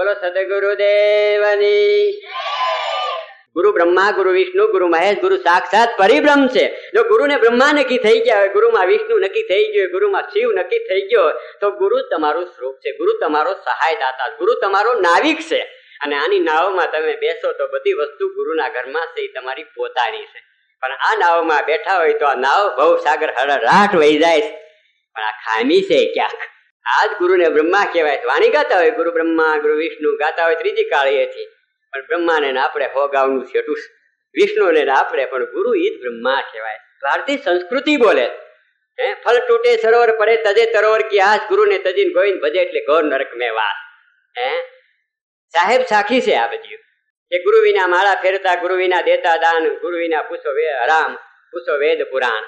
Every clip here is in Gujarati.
બોલો સદગુરુદેવની. ગુરુ બ્રહ્મા, ગુરુ વિષ્ણુ, ગુરુ મહેશ, ગુરુ સાક્ષાત પરિબ્રહ્મ છે. જો ગુરુને બ્રહ્મા નક્કી થઈ ગયા હોય, ગુરુમાં વિષ્ણુ નક્કી થઈ ગયો ગુરુમાં શિવ નક્કી થઈ ગયો તો ગુરુ તમારું સ્વરૂપ છે. ગુરુ તમારો સહાયદાતા ગુરુ તમારો નાવિક છે. અને આની નાવમાં તમે બેસો તો બધી વસ્તુ ગુરુના ઘરમાં છે તમારી પોતાની છે. પણ આ નાવમાં બેઠા હોય તો આ નાવ ભવ સાગર હળરાટ વહી જાય પણ આ ખામી છે ક્યાંક? આ જ ગુરુને બ્રહ્મા કહેવાય વાણી ગાતા હોય ગુરુ બ્રહ્મા, ગુરુ વિષ્ણુ, ગાતા હોય ત્રીજી કાળીએથી પણ બ્રહ્માને આપણે હો ગાવનું છેટું. વિષ્ણુને આપણે પણ ગુરુ ઈ જ બ્રહ્મા કહેવાય ભારતીય સંસ્કૃતિ બોલે હે ફલ તૂટે, સરોવર પડે, તજે તરોવર કે આ જ ગુરુને તજીન ગોવિંદ ભજે એટલે ઘોર નરક મેં વાસ. હે, સાહેબ સાખી છે આ બધી. કે ગુરુ વિના માળા ફેરતા, ગુરુ વિના દેતા દાન, ગુરુ વિના પૂછો વે હરામ, પૂછો વેદ પુરાણ.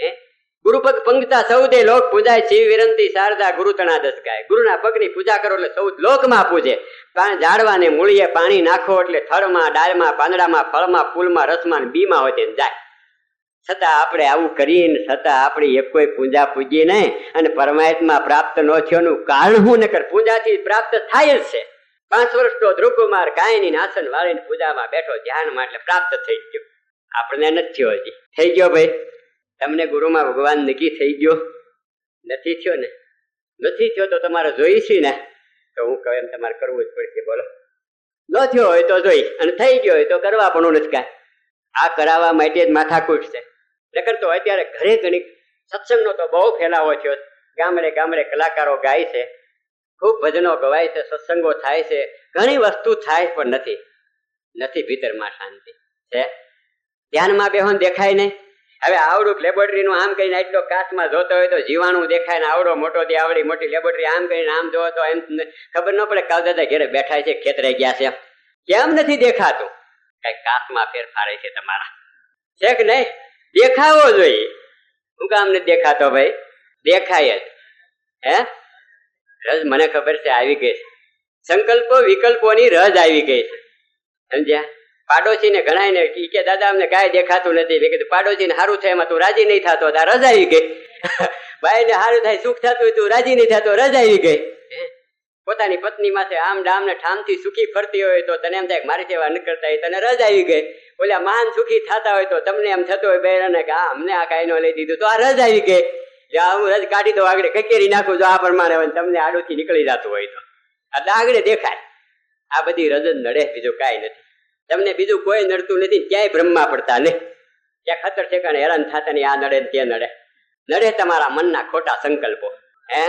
હે ગુરુ પંક્તા સૌદે લોક પૂજાય, શિવ વિરંતી શારદા ગુરુ તણા દસ ગાય ગુરુના પગની પૂજા કરો એટલે સૌ લોકમાં પૂજે. પણ ઝાડવાને મૂળીએ પાણી નાખો એટલે થળમાં, ડાળમાં, પાંદડામાં, ફળમાં, ફૂલમાં, રસમાં બીમાં હોય જાય. છતાં આપણે આવું કરીને, છતાં આપણે એક કોઈ પૂજા પૂજીએ નહીં અને પરમાત્મા પ્રાપ્ત ન થયોનું કારણ હું નકર પૂજાથી પ્રાપ્ત થાય જ છે. પાંચ વર્ષ તો ધ્રુવકુમાર કાયની નાસન વાળીને પૂજામાં બેઠો ધ્યાનમાં એટલે પ્રાપ્ત થઈ ગયો. આપણને નથી થયો હજી. થઈ ગયો ભાઈ. તમને ગુરુમાં ભગવાન નક્કી થઈ ગયો? નથી થયો ને? નથી થયો તો તમારે જોઈશી ને? તો હું કહું, એમ તમારે કરવું જ પડશે, બોલો. ન થયો હોય તો જોઈ, અને થઈ ગયો હોય તો કરવા પણ નથી કાંઈ. આ કરાવવા માટે જ માથાકૂટ છે. નકર તો અત્યારે ઘરે ઘણી સત્સંગનો તો બહુ ફેલાવો થયો. ગામડે ગામડે કલાકારો ગાય છે. ખૂબ ભજનો ગવાય છે, સત્સંગો થાય છે. ઘણી વસ્તુ થાય પણ નથી. નથી ભીતરમાં શાંતિ. છે? ધ્યાનમાં બેહોન દેખાય નહીં? હવે આવડું લેબોરેટરી નું આમ કહીને આટલો કાચમાં જોતો હોય તો જીવાણું દેખાય ને આવડો મોટો દે આવડી મોટી લેબોરેટરી આમ કહીને આમ જોવો તો એમ ખબર ન પડે કાવ દાદા ઘેરે બેઠા છે, ખેતરે ગયા છે. કેમ નથી દેખાતું? કઈ કાચમાં ફેરફારે છે તમારા. છે કે નહીં? દેખાવો જોઈએ. હું કામ નથી દેખાતો ભાઈ? દેખાય જ. હે? રજ મને ખબર છે, આવી ગઈ છે. સંકલ્પો વિકલ્પોની રજ આવી ગઈ છે. સમજ્યા? પાડોશીને ગણાય ને કે દાદા અમને કાંઈ દેખાતું નથી. મેં કીધું પાડોશીને સારું થાય એમાં તું રાજી નહીં થતો. તો આ રજ આવી ગઈ. ભાઈ ને સારું થાય સુખ થતું તું રાજી નહીં થતો રજા આવી ગઈ? પોતાની પત્ની માથે આમ ડામ ને ઠામથી સુખી ફરતી હોય તો તને એમ થાય કે મારી સેવા ન કરતા હોય તને રજા આવી ગઈ. ઓલા માન સુખી થતા હોય તો તમને એમ થતું હોય બેરાને કે આ અમને આ કાંઈ નો લઈ દીધું. તો આ રજ આવી ગઈ. જો હું રજ કાઢી દઉં આગળ કકેરી નાખું જો આ પ્રમાણે હોય ને તમને આડુથી નીકળી જતું હોય તો. એટલે આગળ દેખાય. આ બધી રજ નડે બીજું કાંઈ નથી. તમને બીજું કોઈ નડતું નથી, ક્યાંય બ્રહ્મા પડતા નહીં. ત્યાં ખતર ઠેકાણે હેરાન થતા આ નડે તે નડે. નડે તમારા મનના ખોટા સંકલ્પો. હે?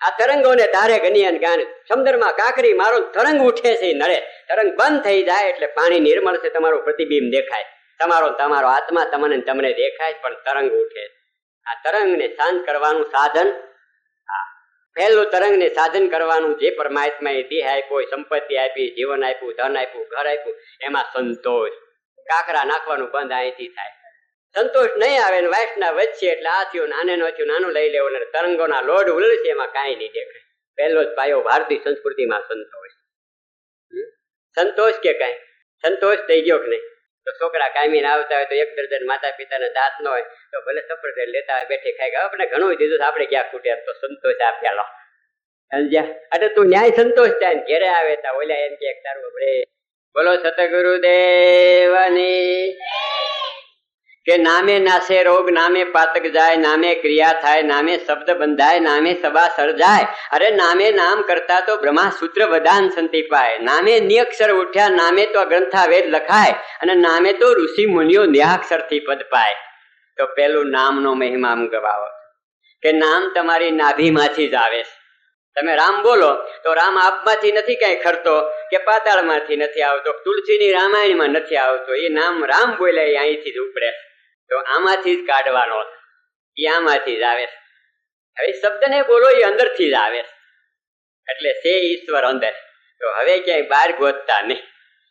આ તરંગોને તારે ગનિયન ગાન. સમુદ્રમાં કાંકરી મારો તરંગ ઉઠે છે નડે. તરંગ બંધ થઈ જાય એટલે પાણી નિર્મળ છે, તમારું પ્રતિબિંબ દેખાય. તમારો તમારો આત્મા તમને તમને દેખાય, પણ તરંગ ઉઠે. આ તરંગને શાંત કરવાનું સાધન પહેલું તરંગને સાધન કરવાનું જે પરમાત્માએ દેહ આપ્યો, સંપત્તિ આપી, જીવન આપ્યું, ધન આપ્યું, ઘર આપ્યું, એમાં સંતોષ. કાકરા નાખવાનું બંધ અહીંથી થાય. સંતોષ નહીં આવે ને વાસના વધશે એટલે આ થયું નાને નો થયું નાનું લઈ લેવું અને તરંગોના લોડ ઉલળશે એમાં કાંઈ નહીં દેખાય. પહેલો જ પાયો ભારતીય સંસ્કૃતિમાં સંતોષ? સંતોષ કે કાંઈ? સંતોષ થઈ ગયો કે નહીં? તો છોકરા કાયમીને આવતા હોય તો એક દર્જન માતા પિતાને દાંત ન હોય, તો ભલે સફરજન લેતા હોય, બેઠી ખાઈ ગયા આપણે ઘણું દીધું આપણે ક્યાં ખૂટે તો સંતોષ આપ્યા સમજ્યા? એટલે તું ન્યાય સંતોષ થાય ને ઘેરે આવે તા ઓલા એમ કે તારું બોલો સતગુરુ દેવની કે નામે નાશે રોગ, નામે પાતક જાય, નામે ક્રિયા થાય, નામે શબ્દ બંધાય, નામે સભા સર્જાય. અરે નામે નામ કરતા તો બ્રહ્મા સૂત્ર વદાન સંતિ નામે નિયક્ષર ઉઠ્યા, નામે તો ગ્રંથા વેદ લખાય. અને નામે તો ઋષિ મુનિઓ ન્યાક્ષરથી પદ પાય. તો પેલું નામનો મહિમા ગવાવો. કે નામ તમારી નાભીમાંથી જ આવે તમે રામ બોલો, તો રામ આપમાંથી નથી કઈ ખરતો, કે પાતાળમાંથી નથી આવતો, તુલસીની રામાયણમાં નથી આવતો. એ નામ રામ બોલે અહીંથી જ ઉપડે. તો આમાંથી જ કાઢવાનો એ આમાંથી જ આવે હવે હવે શબ્દને બોલો એ અંદરથી જ આવે એટલે છે ઈશ્વર અંદર. તો હવે ક્યાંય બહાર ગોતતા નહીં.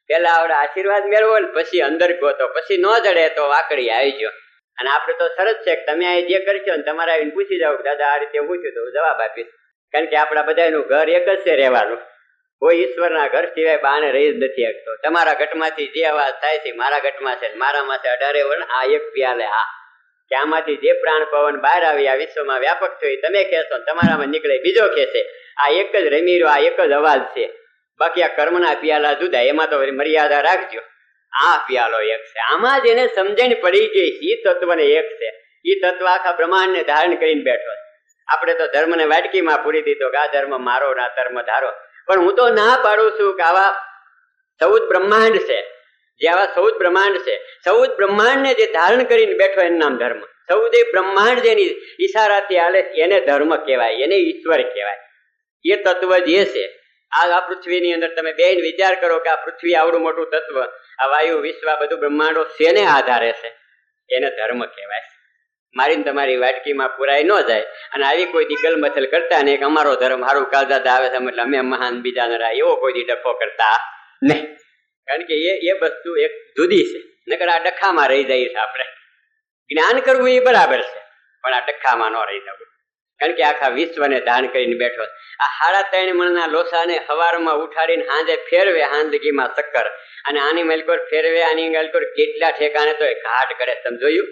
પેલા આપણે આશીર્વાદ મેળવો ને પછી અંદર ગોતો. પછી ન જડે તો વાકડી આવી આવજો અને આપણે તો સરસ છે કે તમે અહીં જે કરશો ને તમારે આવીને પૂછી જાવ દાદા, આ રીતે હું તો હું જવાબ આપીશ. કારણ કે આપણા બધાનું ઘર એક જ છે રહેવાનું. કોઈ ઈશ્વરના ઘર સિવાય બાને રહી જ નથી શકતો. તમારા ઘટમાંથી જે અવાજ થાય છે, મારા ઘટમાં છે, મારામાં છે, અઢારે વર્ણ, આ એક પ્યાલે આ. કે આમાંથી જે પ્રાણ પવન બહાર આવી, આ વિશ્વમાં વ્યાપક થયો તમે કહેશો તમારામાં નીકળે, બીજો કહેશે આ એક જ રમીરો, આ એક જ અવાજ છે. બાકી આ કર્મના પિયાલા જુદા, એમાં તો મર્યાદા રાખજો. આ પિયાલો એક છે. આમાં જ એને સમજણ પડી ગઈ ઈ તત્વને એક છે. ઈ તત્વ આખા બ્રહ્માંડને ધારણ કરીને બેઠો છે. આપણે તો ધર્મને વાટકીમાં પૂરી દીધો કે આ ધર્મ મારો ના ધર્મ ધારો. પણ હું તો ના પાડું છું કે આવા ચૌદ બ્રહ્માંડ છે. જે આવા ચૌદ બ્રહ્માંડ છે. ચૌદ બ્રહ્માંડને જે ધારણ કરીને બેઠો એનું નામ ધર્મ. ચૌદે બ્રહ્માંડ જેની ઈશારાથી આલે એને ધર્મ કહેવાય, એને ઈશ્વર કહેવાય. એ તત્વ જે છે, આ આ પૃથ્વીની અંદર તમે બેન વિચાર કરો કે આ પૃથ્વી આવડું મોટું તત્વ, આ વાયુ, વિશ્વ, આ બધું બ્રહ્માંડો શેને આધારે છે? એને ધર્મ કહેવાય. મારીને તમારી વાટકીમાં પુરાઈ ન જાય. અને આવી કોઈ દિગલ મથલ કરતા ને એક અમારો ધર્મ સારું કાલદાદા આવે છે એટલે અમે મહાન બીજા નરા એવો કોઈ ડખો કરતા નહીં. કારણ કે એ એ વસ્તુ એક જુદી છે. નકર આ ડખામાં રહી જઈએ છે આપણે. જ્ઞાન કરવું એ બરાબર છે, પણ આ ડખામાં ન રહી જવું. કારણ કે આખા વિશ્વને ધાન કરીને બેઠો આ સાડા ત્રણ મણના લોસાને હવારમાં ઉઠાડીને હાંજે ફેરવે હાંદગીમાં શક્કર. અને આની મેલકોર ફેરવે, આની મેલકોર કેટલા ઠેકાને તો ઘાટ કરે તમે જોયું?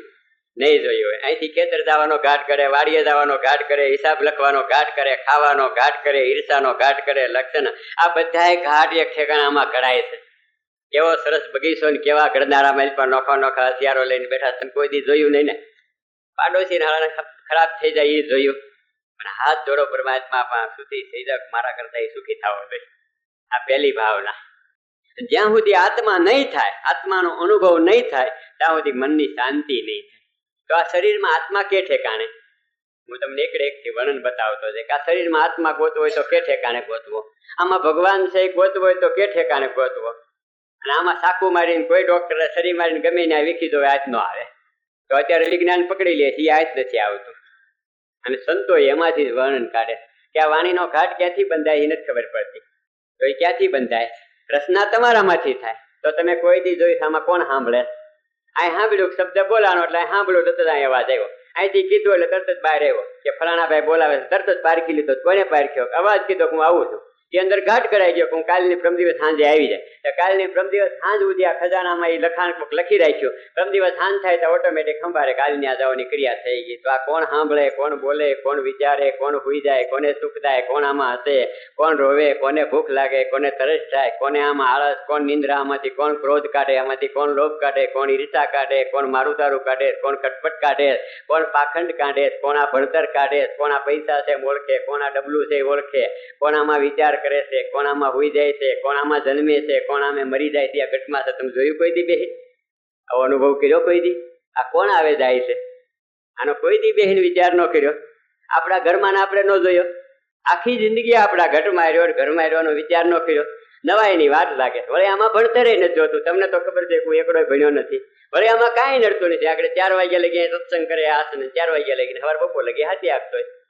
નહીં જોયું. હોય અહીંથી ખેતર જવાનો ઘાટ કરે, વાડીએ જવાનો ઘાટ કરે, હિસાબ લખવાનો ઘાટ કરે, ખાવાનો ઘાટ કરે, ઈર્ષાનો ઘાટ કરે, લક્ષણ. આ બધા ઘાટ એક ઠેકાણામાં ઘડાય છે. કેવો સરસ બગીચો ને કેવા ઘડનારા મહેલ પર નોખા નોખા હથિયારો લઈને બેઠા તમે કોઈ દી જોયું નહીં ને. પાડોશી ખરાબ થઈ જાય એ જોયું. પણ હાથ જોડો પરમાત્મા પણ સુખી થઈ જાય મારા કરતા સુખી થવો જોઈએ આ પહેલી ભાવના. જ્યાં સુધી આત્મા નહીં થાય, આત્માનો અનુભવ નહીં થાય, ત્યાં સુધી મનની શાંતિ નહીં થાય. તો આ શરીરમાં આત્મા કે ઠેકાણે? હું તમને એકડે એક થી વર્ણન બતાવતો છે કે આ શરીરમાં આત્મા ગોતવો હોય તો કે ઠેકાણે ગોતવો? આમાં ભગવાન છે એ ગોતવો હોય તો કે ઠેકાણે ગોતવો? અને આમાં સાકુ મારીને કોઈ ડોક્ટરે શરીર મારીને ગમે ને વીખી દો આજ નો આવે. તો અત્યારે વિજ્ઞાન પકડી લે છે, એ આજ નથી આવતું. અને સંતો એમાંથી જ વર્ણન કાઢે કે આ વાણીનો ઘાટ ક્યાંથી બંધાય એ નથી ખબર પડતી. તો એ ક્યાંથી બંધાય? રચના તમારામાંથી થાય. તો તમે કોઈ દી જોઈ આમાં કોણ સાંભળે? અહીં સાંભળ્યું શબ્દ બોલાનો એટલે સાંભળ્યો તરત જ અહીં અવાજ આવ્યો અહીંથી કીધું એટલે તરત જ બહાર આવ્યો. કે ફલાણા ભાઈ બોલાવે તરત જ પારખી લીધો. કોને પારખ્યો? અવાજ કીધો હું આવું છું. એ અંદર ઘાટ કરાઈ ગયો હું કાલની પ્રમ દિવસ સાંજે આવી જાય. તો કાલની પ્રમ દિવસ સાંજ સુધી આ ખજાનામાં એ લખાણ લખી રાખ્યું. પ્રમ દિવસ સાંજ થાય તો ઓટોમેટિક ખંભારે કાલની આ જવાની ક્રિયા થઈ ગઈ. તો આ કોણ સાંભળે, કોણ બોલે, કોણ વિચારે, કોણ હુઈ જાય, કોને સુખ થાય, કોણ આમાં હશે કોણ રોવે, કોને ભૂખ લાગે, કોને તરસ થાય, કોને આમાં આળસ, કોણ નિંદ્રા આમાંથી, કોણ ક્રોધ કાઢે, આમાંથી કોણ લોભ કાઢે, કોણ ઈર્ષા કાઢે, કોણ મારું તારું કાઢે, કોણ કટપટ કાઢે, કોણ પાખંડ કાઢે, કોણ આ ભણતર કાઢે, કોણ આ પૈસા છે ઓળખે કોણ આ ડબલું છે ઓળખે, કોણ આમાં વિચાર કરે છે કોણ આમાં જાય છે, કોણામાં જન્મે છે કોણ આમે મરી જાય છે, આ ઘટમાં છે, તમે જોયું કોઈ દી બેહી? આવો અનુભવ કર્યો કોઈ દી? આ કોણ આવે જાય છે? આનો કોઈ દી બેહીન વિચાર ન કર્યો. આપણા ઘરમાં આપણે ન જોયો. આખી જિંદગી આપણા ઘટમાં રહ્યો ઘરમાં રહ્યોનો વિચાર ન કર્યો. નવાઈની વાત લાગે વળી આમાં ભણતરે નથી જોતું. તમને તો ખબર છે હું એકડો ભણ્યો નથી. વળી આમાં કાંઈ નડતું નથી. આગળ ચાર વાગ્યા લગી સત્સંગ કરે, આસને ચાર વાગ્યા લગીને સવાર બપોર લગી હાથી આપતો હોય.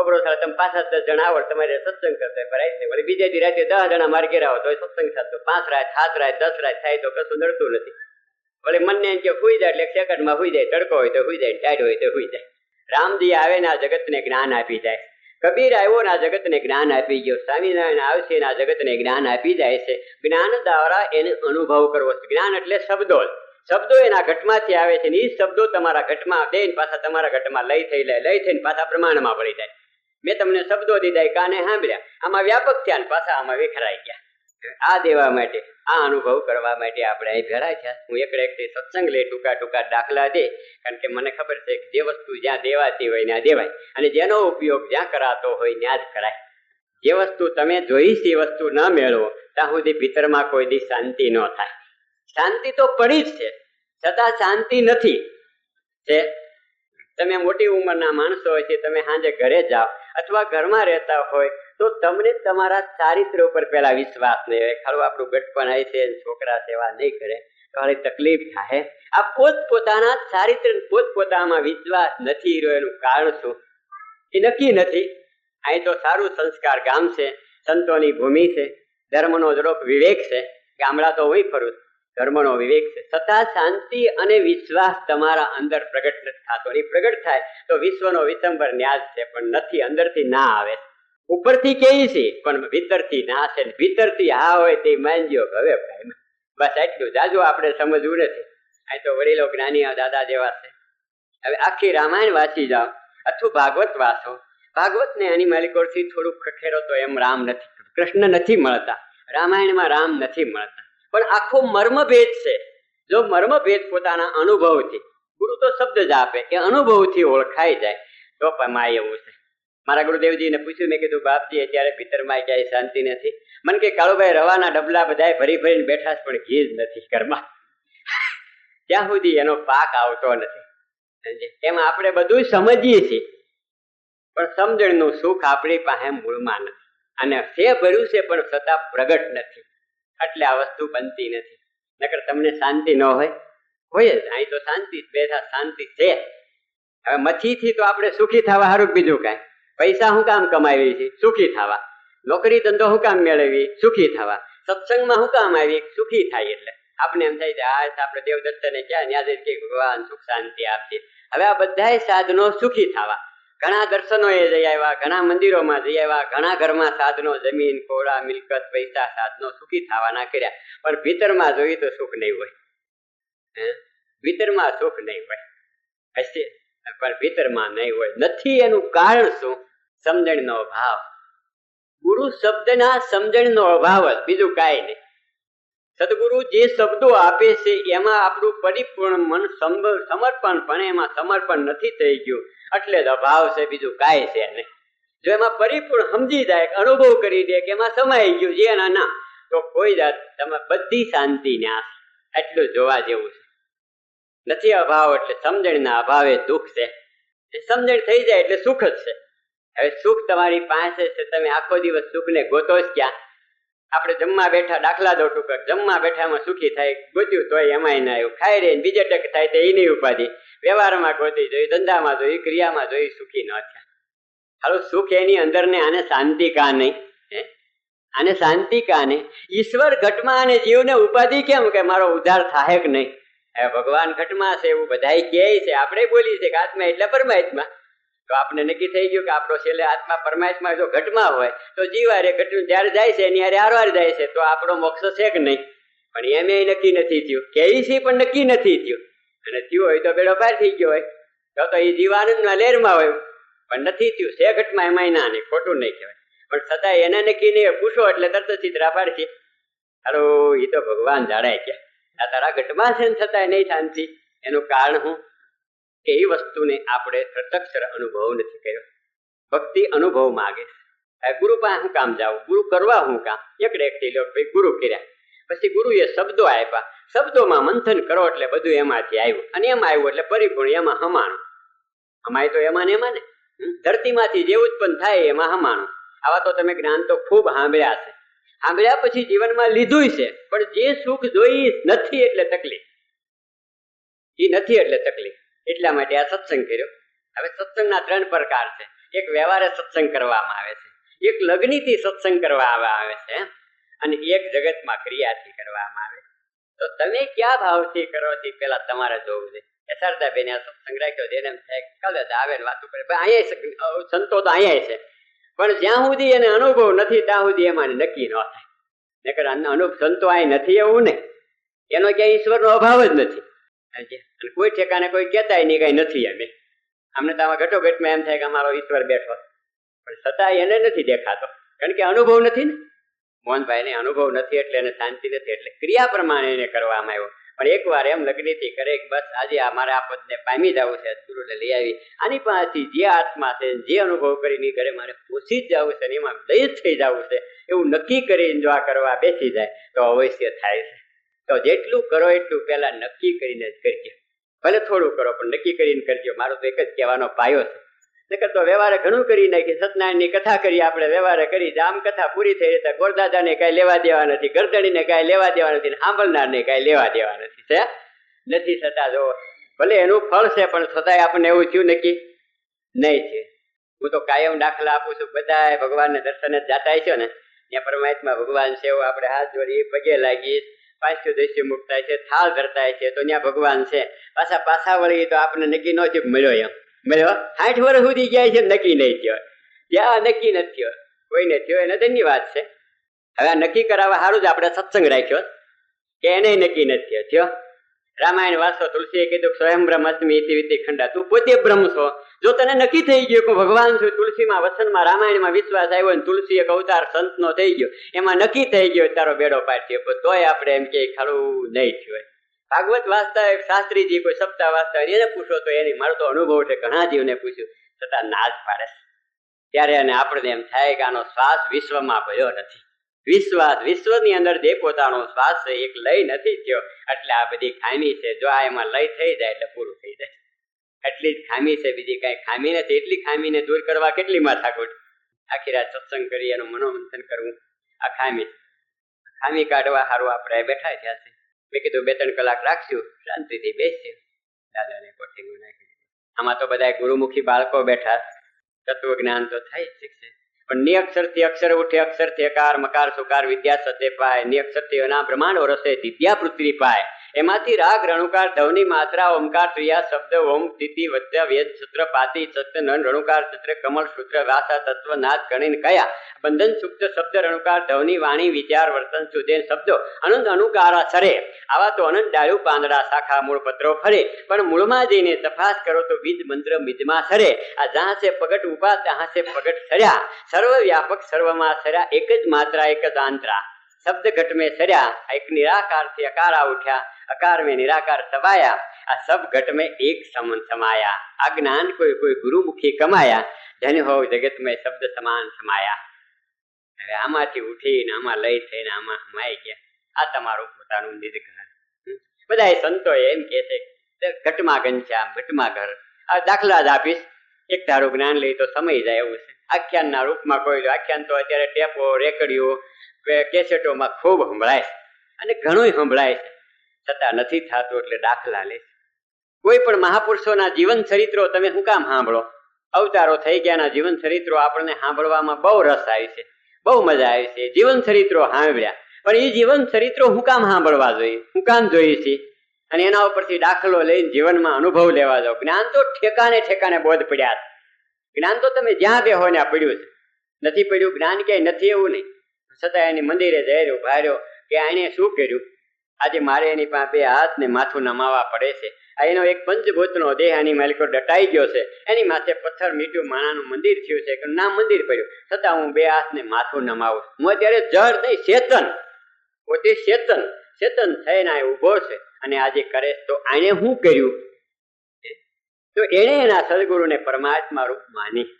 બપોરો થાય તમે પાછા દસ જણા આવડ તમારે સત્સંગ કરતા ભરાય છે વળી બીજા દી રાતે દસ જણા મારે ઘેર આવો તો સત્સંગ થતો પાંચ રાત, સાત રાત, દસ રાત થાય તો કશું નડતું નથી. વળી મનને એમ કે હુઈ જાય એટલે સેકન્ડમાં હુઈ જાય, તડકો હોય તો હુઈ જાય ટાઈડ હોય તો હુઈ જાય. રામજી આવે ને આ જગતને જ્ઞાન આપી જાય. કબીર આવ્યો ને જગતને જ્ઞાન આપી ગયો. સ્વામિનારાયણ આવશે ને જગતને જ્ઞાન આપી જાય છે. જ્ઞાન દ્વારા એને અનુભવ કરવો છે. જ્ઞાન એટલે શબ્દો શબ્દો એના ઘટમાંથી આવે છે ને એ શબ્દો તમારા ઘટમાં દઈને પાછા તમારા ઘટમાં લઈ થઈ લે લઈ થઈને પાછા પ્રમાણમાં પડી જાય. મેં તમને શબ્દો દીધા કાને સાંભળ્યા? આમાં વ્યાપક થયા પાછા આમાં વિખરાઈ ગયા. આ દેવા માટે, આ અનુભવ કરવા માટે આપણે અહીં ભેળા થયા. હું એકડે એકથી સત્સંગ લે ટૂંકા ટૂંકા દાખલા દે, કારણ કે મને ખબર છે કે જે વસ્તુ જ્યાં દેવાતી હોય ત્યાં દેવાય. અને જેનો ઉપયોગ જ્યાં કરાતો હોય ત્યાં જ કરાય. જે વસ્તુ તમે જોઈ છે વસ્તુ ન મેળવો, ત્યાં સુધી ભીતરમાં કોઈ દી શાંતિ ન થાય. શાંતિ તો પડી જ છે. છતાં શાંતિ નથી. છે તમે મોટી ઉંમરના માણસો હોય છે, તમે સાંજે ઘરે જાઓ અથવા ઘરમાં રહેતા હોય, તો તમને તમારા ચારિત્ર ઉપર પેલા વિશ્વાસ નહીં હોય. ખાલું આપણું ગટપણ આવી છે છોકરા સેવા નહીં કરે. હાલી તકલીફ થાય આ પોત પોતાના ચારિત્ર પોત પોતામાં વિશ્વાસ નથી રહ્યો એનું કારણ શું? એ નક્કી નથી. અહીં તો સારું સંસ્કાર ગામ છે, સંતોની ભૂમિ છે, ધર્મનો જરાક વિવેક છે. ગામડા તો હું ફરું. ધર્મનો વિવેક છે. છતાં શાંતિ અને વિશ્વાસ તમારા અંદર પ્રગટ નથી થતો. એ પ્રગટ થાય તો વિશ્વનો વિતંબર ન્યાજ છે, પણ નથી, અંદરથી ના આવે ઉપરથી કે છે? પણ ભીતરથી ના છે ભીતરથી હા હોય તે માનજો હવે ભાઈ, બસ એટલું જાજુ આપણે સમજવું નથી. અહીં તો વડીલો જ્ઞાની દાદા જેવા છે. હવે આખી રામાયણ વાંચી જાઓ. અથવા ભાગવત વાંચો. ભાગવત ને આની માલિકોથી થોડુંક ખખેરો તો એમ રામ નથી. કૃષ્ણ નથી મળતા. રામાયણમાં રામ નથી મળતા. પણ આખો મર્મભેદ છે. જો મર્મભેદ પોતાના અનુભવથી, ગુરુ તો શબ્દ જ આપે કે અનુભવથી ઓળખાઈ જાય. તો પમાય એવું છે. મારા ગુરુદેવજીને પૂછ્યું, મેં કીધું, બાપજી, અત્યારે ભીતરમાં ક્યાંય શાંતિ નથી? મને કે, કાળુભાઈ, રવાના ડબલા બધાય ભરી ભરીને બેઠા પણ ઘી જ નથી ઘરમાં. ત્યાં સુધી એનો પાક આવતો નથી. એમાં આપણે બધું સમજીએ છીએ. પણ સમજણનું સુખ આપણી પાસે મૂળમાં નથી. અને છે ભર્યું છે, પણ છતાં પ્રગટ નથી. એટલે આ વસ્તુ બનતી નથી. નકર તમને શાંતિ ન હોય હોય જ. અહીં તો શાંતિ બેઠા શાંતિ છે. હવે મથીથી તો આપણે સુખી થવા સારું બીજું કાંઈ. પૈસા હું કામ કમાવી છે? સુખી થવા. નોકરી ધંધો હું કામ મેળવી? સુખી થવા. સત્સંગમાં હું કામ આવી? સુખી થાય એટલે. આપણે એમ થાય છે આ આપણે દેવદત્તને ક્યાં ન્યાદે કે ભગવાન સુખ શાંતિ આપજે. હવે આ બધા સાધનો સુખી થવા. ઘણા દર્શનો એ જઈ આવ્યા, ઘણા મંદિરોમાં જઈ આવ્યા, ઘણા ઘરમાં સાધનો, જમીન કોળા મિલકત, પૈસા, સાધનો સુખી થવાના કર્યા. પણ ભીતરમાં જોઈએ તો સુખ નહીં હોય? ભીતરમાં સુખ નહીં હોય. હશે? પણ ભીતરમાં નહીં હોય. નથી એનું કારણ શું? સમજણનો અભાવ. ગુરુ શબ્દના સમજણનો અભાવ જ. બીજું કાંઈ નહીં. સદગુરુ જે શબ્દો આપે છે, એમાં આપણું પરિપૂર્ણ મન સમ- સમર્પણ પણ એમાં સમર્પણ નથી થઈ ગયું. એટલે જ અભાવ છે, બીજું કાંઈ છે નહીં. જો એમાં પરિપૂર્ણ સમજી જાય અનુભવ કરી દે કે એમાં સમાઈ ગયું જે એના ના, તો કોઈ જાત તમે બધી શાંતિ ન્યાસ એટલું જોવા જેવું છે. નથી અભાવ એટલે સમજણના અભાવે દુઃખ છે. સમજણ થઈ જાય એટલે સુખ જ છે. હવે સુખ તમારી પાસે છે, તમે આખો દિવસ સુખને ગોતો જ ક્યાં? આપણે જમવા બેઠા દાખલા દો ટૂંક. જમવા બેઠામાં સુખી થાય, ગોત્યું તોય એમાંય ના આવ્યું. ખાઈ રહી બીજે ટક થાય તો એની ઉપાધિ. વ્યવહારમાં ગોતી જોઈ, ધંધામાં જોઈ, ક્રિયામાં જોઈ, સુખી ન થયા. હાલો, સુખ એની અંદર ને આને શાંતિ કા નહીં? આને શાંતિ કા નહીં ઈશ્વર ઘટમાં અને જીવને ઉપાધિ કેમ કે મારો ઉદ્ધાર થાય કે નહીં ભગવાન, ઘટમાં છે એવું બધાય કહે છે. આપણે બોલીએ છીએ કે આત્મા એટલે પરમાત્મા. તો આપણે નક્કી થઈ ગયું કે આપણો છેલ્લે આત્મા પરમાત્મા જો ઘટમાં હોય, તો જીવારે ઘટનું જ્યારે જાય છે, એની હારે આરવાર જાય છે, તો આપણો મોક્ષ છે કે નહીં. પણ એમ એ નક્કી નથી થયું. કે છે પણ નક્કી નથી થયું. અને થયું હોય તો બેડો પાર થઈ ગયો હોય. તો તો એ જીવાનંદના લહેરમાં હોય. પણ નથી થયું. છે ઘટમાં એમાંય ના નહીં, ખોટું નહીં કહેવાય. પણ છતાં એને નક્કી નહીં. પૂછો એટલે તરત ચિત્રા પાડશે. હાલો એ તો ભગવાન જાણાય કે આ તારા ઘટમાં છે ને છતાંય નહીં શાંતિ. એનું કારણ હું? એ વસ્તુને આપણે પ્રત્યક્ષ અનુભવ નથી કર્યો. ભક્તિ અનુભવ માગે. ગુરુ પાસે હું કામ જાવ ગુરુ કરવા હું કામ? એકડે એકથી લો, ભાઈ, ગુરુ કર્યા. પછી ગુરુએ શબ્દો આપ્યા. શબ્દોમાં મંથન કરો એટલે બધું એમાંથી આવ્યું. અને એમાં આવ્યું એટલે પરિપૂર્ણ, એમાં હમાણું. હમાય તો એમાં ને એમાં ને? ધરતીમાંથી જે ઉત્પન્ન થાય એમાં હમાણું. આવા તો તમે જ્ઞાન તો ખૂબ સાંભળ્યા છે સાંભળ્યા પછી જીવનમાં લીધું છે, પણ જે સુખ જોઈ નથી એટલે તકલીફ. એ નથી એટલે તકલીફ. એટલા માટે આ સત્સંગ કર્યો. હવે સત્સંગના ત્રણ પ્રકાર છે. એક વ્યવહારે સત્સંગ કરવામાં આવે છે. એક લગ્નથી સત્સંગ કરવામાં આવે છે અને એક જગતમાં ક્રિયાથી કરવામાં આવે. તો તમે ક્યાં ભાવથી કરો છો? પેલા તમારે જોવું છે. બેને આ સત્સંગ રાખ્યો એને એમ થાય કે આવે ને વાતો કરે. અહીંયા સંતો તો અહીંયા છે. પણ જ્યાં સુધી એને અનુભવ નથી, ત્યાં સુધી એમાં નક્કી ન થાય. નકર અન- અનુભવ સંતો અહીં નથી એવું ને. એનો ક્યાંય ઈશ્વરનો અભાવ જ નથી? અને કોઈ ઠેકાને કોઈ કહેતાય નહીં, કઈ નથી અમે અમને તો આમાં ઘટોઘટમાં એમ થાય કે અમારો ઈશ્વર બેઠો પણ છતાં એને નથી દેખાતો. કારણ કે અનુભવ નથી ને. મોહનભાઈ ને અનુભવ નથી એટલે એને શાંતિ નથી. એટલે ક્રિયા પ્રમાણે એને કરવામાં આવ્યો. પણ એકવાર એમ લગ્નથી કરે બસ આજે અમારે મારે આ પદને પામી જવું છે ગુરુને લઈ આવી. આની પાસેથી જે આત્મા છે, જે અનુભવ કરીને ઘરે મારે પૂછી જ જવું છે એમાં લઈ જ થઈ જવું છે. એવું નક્કી કરીને જો આ કરવા બેસી જાય, તો અવશ્ય થાય છે. તો જેટલું કરો એટલું પહેલા નક્કી કરીને જ કરજો. ભલે થોડું કરો, પણ નક્કી કરીને કરજો. મારો તો એક જ કહેવાનો પાયો છે. નકર તો વ્યવહારે ઘણું કરી નાખી, સત્યનારાયણની કથા કરી આપણે, વ્યવહારે કરી. આમ કથા પૂરી થઈ રીતે ગોરદાદાને કાંઈ લેવા દેવા નથી ગરદણીને કાંઈ લેવા દેવા નથી સાંભળનારને કાંઈ લેવા દેવા નથી, છે? નથી થતા જો ભલે એનું ફળ છે, પણ છતાંય આપણને એવું થયું નક્કી નહીં છે હું તો કાયમ દાખલા આપું છું બધા ભગવાનને દર્શને જાતા છો ને. ત્યાં પરમાત્મા ભગવાન છે આપણે હાથ જોડી પગે લાગી પાંચસો દેશી મુકતા છે, થાળ ધરતા છે, તો ત્યાં ભગવાન છે. પાછા પાછા વળી તો આપણે નક્કી ન થયું, મળ્યો એમ. મળ્યો? સાઠ વર્ષ સુધી ગયા છે, નક્કી નહીં થયો. ત્યાં નક્કી નથી થયો. કોઈને થયો એને ધન્યવાદ છે. હવે આ નક્કી કરાવવા સારું જ આપણે સત્સંગ રાખ્યો. કે એને નક્કી નથી થયો. થયો? રામાયણ વાંચો તુલસીએ કીધું સ્વયં બ્રહ્મસ્મી ખંડા. તું પોતે બ્રહ્મ છો. જો તને નક્કી થઈ ગયું કે ભગવાન છું, તુલસીમાં, વસનમાં, રામાયણમાં વિશ્વાસ આવ્યો ને તુલસી એક અવતાર સંતનો થઈ ગયો, એમાં નક્કી થઈ ગયો તારો બેડો પાડ્યો પણ તોય આપણે એમ કે ખાડું નહીં થયું. ભાગવત વાંચતા શાસ્ત્રીજી કોઈ સપ્તાહ વાંચતા એને પૂછો તો એની મારો તો અનુભવ છે. ઘણા જીવને પૂછ્યું, છતાં ના પાડે ત્યારે અને આપણને એમ થાય કે આનો શ્વાસ વિશ્વમાં ભયો નથી. વિશ્વાસ, વિશ્વની અંદર જે પોતાનો શ્વાસ છે, એક લય નથી થયો. એટલે આ બધી ખામી છે. જો આ એમાં લય થઈ જાય, એટલે પૂરું થઈ જાય. એટલી જ ખામી છે. બીજી કઈ ખામી નથી. એટલી ખામીને દૂર કરવા કેટલી માથાકૂટ? આખી રાત સત્સંગ કરી એનું મનોમંથન કરવું. આ ખામી ખામી કાઢવા સારું આપણે બેઠા થયા છે. મેં કીધું બે ત્રણ કલાક રાખશું. શાંતિથી બેસશે દાદાને કોઠી નાખી આમાં તો બધા ગુરુમુખી બાળકો બેઠા. તત્વ જ્ઞાન તો થાય શીખશે. પણ નિયક્ષરથી અક્ષર ઉઠે અક્ષરથી અકાર મકાર, સુકાર, વિદ્યા સતે પાય. નિયક્ષરથી અના બ્રહ્માંડ વરસે દિવ્યા પૃથ્વી પાય. એમાંથી રાગ, રણુકાર, ધવની માત્રા, ઓમકાર ક્રિયા શબ્દ, ઓમ, તિથિ વચ્ચા વેદ, સૂત્ર, પાતિ, સત્ય, નન, રણુકાર સૂત્ર કમળ, સૂત્ર, વાસા, તત્વ, નાદ, ગણીન, કયા, બંધન, સુપ્ત, શબ્દ, રણુકાર, ધવની, વાણી, વિચાર, વર્તન, સુધેન, શબ્દો, અનંત અનુકારા સરે આવા તો અનંત ડાળું પાંદડા, શાખા, મૂળ, પત્રો ફરે. પણ મૂળમાં જઈને તપાસ કરો તો બીજ મંત્ર બીજમાં સરે. આ જ્યાં છે પગટ ઊભા ત્યાં છે પગટ સર્યા. સર્વ વ્યાપક, સર્વમાં સર્યા. એક જ માત્રા, એક જ આંતરા. શબ્દ ઘટમે સર્યા. એક નિરાકારથી અકારા ઉઠ્યા. અકાર में निराकार समाया આ સબ ઘટ મેં એક સમન સમાયા આ જ્ઞાન કોઈ કોઈ ગુરુમુખી કમાયા ધન હો જગત મેં શબ્દ સમાન સમાયા હવે આમાંથી ઉઠીને આમાં લઈ થઈને આમાં સમાઈ ગયા આ તમારું પોતાનું નિજ ઘર હમ. બધાય સંતો એમ કે છે કે ઘટમાં ઘનશ્યામ ઘટમાં ઘર આ દાખલા જ આપીશ એક ધારું જ્ઞાન લઈ તો સમય જાય એવું છે આખ્યાનના રૂપમાં કોઈ આખ્યાન તો અત્યારે ટેપો રેકડીઓ કે કેસેટોમાં ખૂબ સંભળાય છે અને ઘણું સંભળાય છે છતાં નથી થતું એટલે દાખલા લે કોઈ પણ મહાપુરુષોના જીવન ચરિત્રો તમે શું કામ સાંભળો? અવતારો થઈ ગયાના જીવન ચરિત્રો આપણને સાંભળવામાં બહુ રસ આવે છે, બહુ મજા આવે છે. જીવન ચરિત્રો સાંભળ્યા, પણ એ જીવન ચરિત્રો હું કામ સાંભળવા જોઈએ? હું કામ જોઈએ છીએ અને એના ઉપરથી દાખલો લઈને જીવનમાં અનુભવ લેવા જાઓ. જ્ઞાન તો ઠેકાને ઠેકાને બોધ પડ્યા. જ્ઞાન તો તમે જ્યાં બે હોય ત્યાં પડ્યું છે. નથી પડ્યું જ્ઞાન ક્યાંય નથી એવું નહીં. છતાં એની મંદિરે જઈ રહ્યો ભાર્યો કે આને શું કર્યું? આજે મારે એની પાસે હાથ ને માથું નમાવા પડે છે. આ એનો એક પંચભૂતનો દેહ એની માલિકો દટાઈ ગયો છે. એની માથે પથ્થર મીઠું માણાનું મંદિર થયું છે. ના મંદિર પડ્યું. છતાં હું બે હાથ ને માથું નમાવું. હું અત્યારે જળ નહીં ચેતન પોતે ચેતન ચેતન થઈને આ ઊભો છે અને આજે કરે તો આને શું કર્યું? તો એણે એના સદગુરુને પરમાત્મા રૂપ માની.